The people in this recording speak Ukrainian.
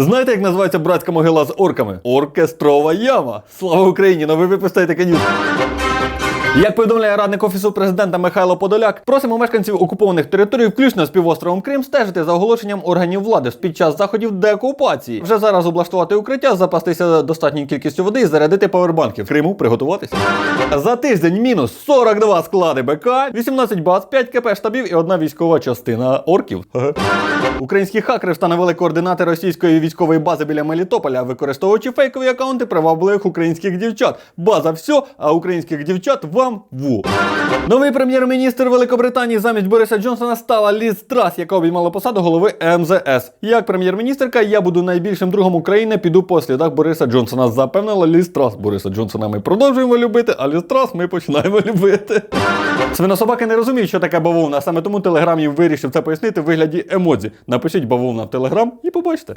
Знаєте, як називається братська могила з орками? Оркестрова яма. Слава Україні! Ну ви випустите конюс. Як повідомляє радник офісу президента Михайло Подоляк, просимо мешканців окупованих територій, включно з півостровом Крим, стежити за оголошенням органів влади під час заходів деокупації. Вже зараз облаштувати укриття, запастися достатньою кількістю води і зарядити павербанки. В Криму приготуватися. За тиждень мінус 42 склади БК, 18 баз, 5 КП штабів і одна військова частина орків. Українські хакери встановили координати російської військової бази біля Мелітополя, використовуючи фейкові акаунти привабливих українських дівчат. База все, а українських дівчат вам во. Новий прем'єр-міністр Великобританії замість Бориса Джонсона стала Ліз Трас, яка обіймала посаду голови МЗС. Як прем'єр-міністерка, я буду найбільшим другом України, піду по слідах Бориса Джонсона. Запевнила Ліз Трас. Бориса Джонсона ми продовжуємо любити, а Ліз Трас ми починаємо любити. Свинособаки не розуміють, що таке бавовна, саме тому Телеграм їм вирішив це пояснити в вигляді емодзі. Напишіть бавовна в Телеграм і побачите.